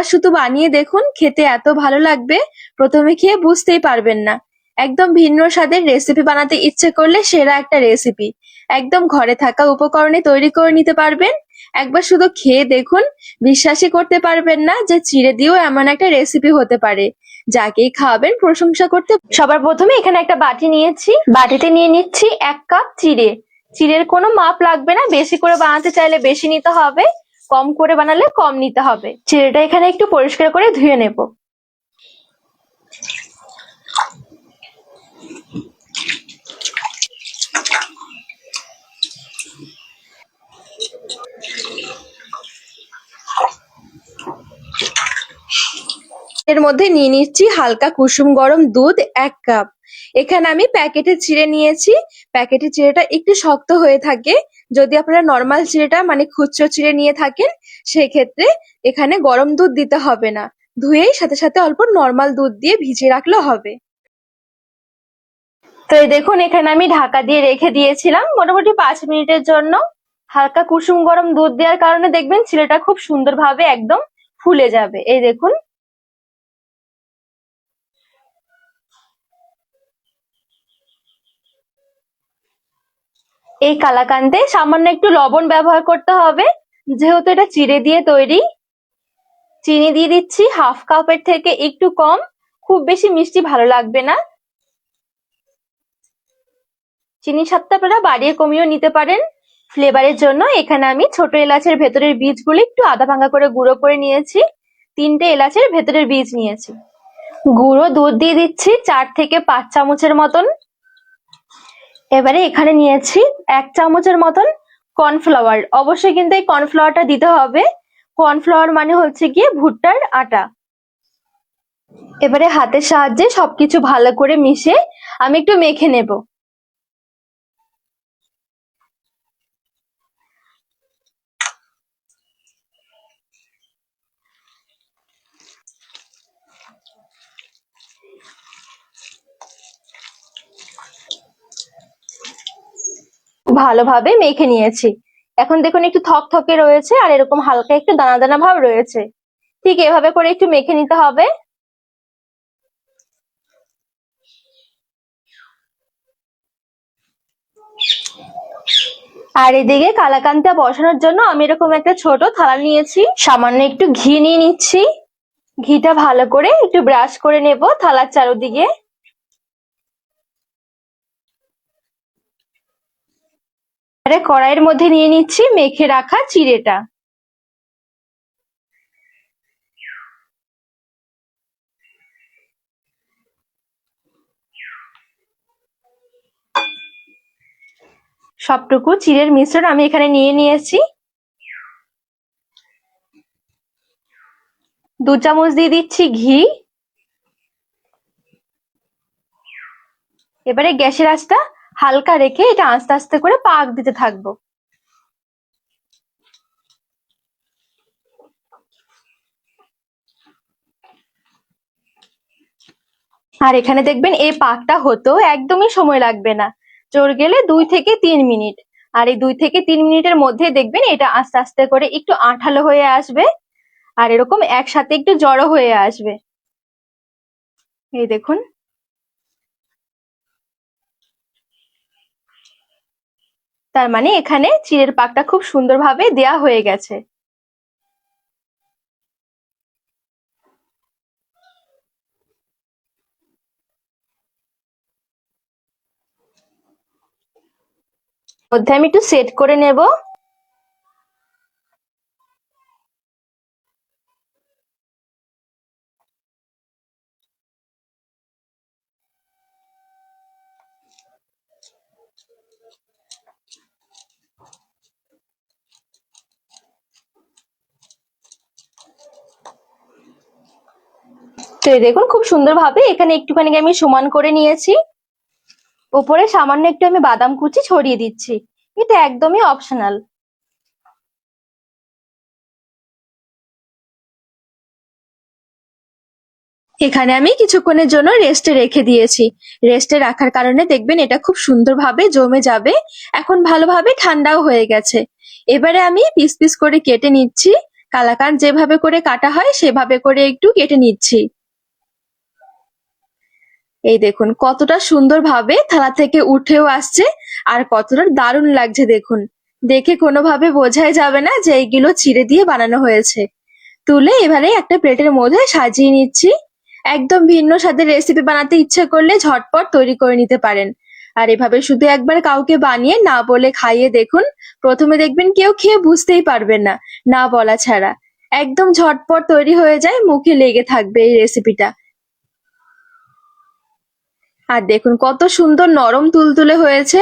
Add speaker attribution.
Speaker 1: একবার শুধু বানিয়ে দেখুন, খেতে এত ভালো লাগবে, প্রথমে খেয়ে বুঝতেই পারবেন না। একদম ভিন্ন স্বাদের রেসিপি বানাতে ইচ্ছে করলে সেরা একটা রেসিপি একদম ঘরে থাকা উপকরণে তৈরি করে নিতে পারবেন। একবার শুধু খেয়ে দেখুন, বিশ্বাসই করতে পারবেন না যে চিড়ে দিয়েও এমন একটা রেসিপি হতে পারে। যাকেই খাওয়াবেন প্রশংসা করতে সবার প্রথমে এখানে একটা বাটি নিয়েছি। বাটিতে নিয়ে নিচ্ছি এক কাপ চিড়ে। চিড়ের কোনো মাপ লাগবে না, বেশি করে বানাতে চাইলে বেশি নিতে হবে। কম করে বানালে কম নিতে হবে। চিড়েটা এখানে একটু পরিষ্কার করে ধুয়ে নেব। এর মধ্যে নিয়ে নিচ্ছি হালকা কুসুম গরম দুধ এক কাপ। এখানে আমি প্যাকেটের চিড়ে নিয়েছি। প্যাকেটের চিড়েটা একটু শক্ত হয়ে থাকে। যদি আপনারা নর্মাল চিড়েটা মানে খুচরো চিড়ে নিয়ে থাকেন, সেক্ষেত্রে এখানে গরম দুধ দিতে হবে না। ধুয়েই সাথে সাথে অল্প নর্মাল দুধ দিয়ে ভিজিয়ে রাখলে হবে। তো এই দেখুন, এখানে আমি ঢাকা দিয়ে রেখে দিয়েছিলাম মোটামুটি পাঁচ মিনিটের জন্য। হালকা কুসুম গরম দুধ দেওয়ার কারণে দেখবেন চিড়েটা খুব সুন্দরভাবে একদম ফুলে যাবে। এই দেখুন এই কালাকান্দে সামান্য একটু লবণ ব্যবহার করতে হবে। যেহেতু এটা চিড়ে দিয়ে তৈরি, চিনি দিয়ে দিচ্ছি। হাফ কাপের থেকে একটু কম। খুব বেশি মিষ্টি ভালো লাগবে না। চিনি স্বাদটা আপনারা বাড়িয়ে কমিয়েও নিতে পারেন ফ্লেভারের জন্য। এখানে আমি ছোট এলাচের ভেতরের বীজগুলো একটু আধা ভাঙা করে গুঁড়ো করে নিয়েছি। তিনটে এলাচের ভেতরের বীজ নিয়েছি। গুঁড়ো দুধ দিয়ে দিচ্ছি চার থেকে পাঁচ চামচের মতন। এবারে এখানে নিয়েছি এক চামচের মতন কর্নফ্লাওয়ার। অবশ্যই কিন্তু এই কর্নফ্লাওয়ারটা দিতে হবে। কর্নফ্লাওয়ার মানে হচ্ছে গিয়ে ভুট্টার আটা। এবারে হাতের সাহায্যে সবকিছু ভালো করে মিশে আমি একটু মেখে নেব। ভালোভাবে মেখে নিয়েছি। এখন দেখুন একটু থকথকে রয়েছে আর এরকম হালকা একটু দানা দানা ভাব রয়েছে। ঠিক এভাবে করে একটু মেখে নিতে হবে। আর এদিকে কালাকান্তা বসানোর জন্য আমি এরকম একটা ছোট থালা নিয়েছি। সামান্য একটু ঘি নিয়ে নিচ্ছি। ঘিটা ভালো করে একটু ব্রাশ করে নেব থালার চারোদিকে। এবারে কড়াইয়ের মধ্যে নিয়ে নিচ্ছি মেখে রাখা চিড়েটা। সবটুকু চিড়ের মিশ্রণ আমি এখানে নিয়ে নিয়েছি। দু চামচ দিয়ে দিচ্ছি ঘি। এবারে গ্যাসের আঁচটা হালকা রেখে এটা আস্তে আস্তে করে পাক দিতে থাকব। আর এখানে দেখবেন এই পাকটা হতেও একদমই সময় লাগবে না। চোর গেলে দুই থেকে তিন মিনিট। আর এই দুই থেকে তিন মিনিটের মধ্যে দেখবেন এটা আস্তে আস্তে করে একটু আঠালো হয়ে আসবে। আর এরকম একসাথে একটু জড়ো হয়ে আসবে। এই দেখুন। তার মানে এখানে চিড়ের পাকটা খুব সুন্দরভাবে দেয়া হয়ে গেছে। মধ্যে আমি একটু সেট করে নেব। তো দেখুন, খুব সুন্দরভাবে এখানে একটুখানি আমি সমান করে নিয়েছি। ওপরে সামান্য একটু আমি বাদাম কুচি ছড়িয়ে দিচ্ছি। এটা একদমই অপশনাল এখানে আমি কিছুক্ষণের জন্য রেস্টে রেখে দিয়েছি। রেস্টে রাখার কারণে দেখবেন এটা খুব সুন্দরভাবে জমে যাবে। এখন ভালোভাবে ঠান্ডাও হয়ে গেছে। এবারে আমি পিস পিস করে কেটে নিচ্ছি। কালাকান যেভাবে করে কাটা হয়, সেভাবে করে একটু কেটে নিচ্ছি। এই দেখুন, কতটা সুন্দরভাবে থালা থেকে উঠেও আসছে আর কতটা দারুণ লাগছে দেখুন। দেখে কোনোভাবে বোঝাই যাবে না যে এইগুলো চিড়ে দিয়ে বানানো হয়েছে। তুলে এবারে একটা প্লেটের মধ্যে সাজিয়ে নিচ্ছি। একদম ভিন্ন স্বাদের রেসিপি বানাতে ইচ্ছে করলে ঝটপট তৈরি করে নিতে পারেন। আর এভাবে শুধু একবার কাউকে বানিয়ে না বলে খাইয়ে দেখুন, প্রথমে দেখবেন কেউ খেয়ে বুঝতেই পারবেন না না বলা ছাড়া। একদম ঝটপট তৈরি হয়ে যায়, মুখে লেগে থাকবে এই রেসিপিটা আর দেখুন কত সুন্দর নরম তুলতুলে হয়েছে।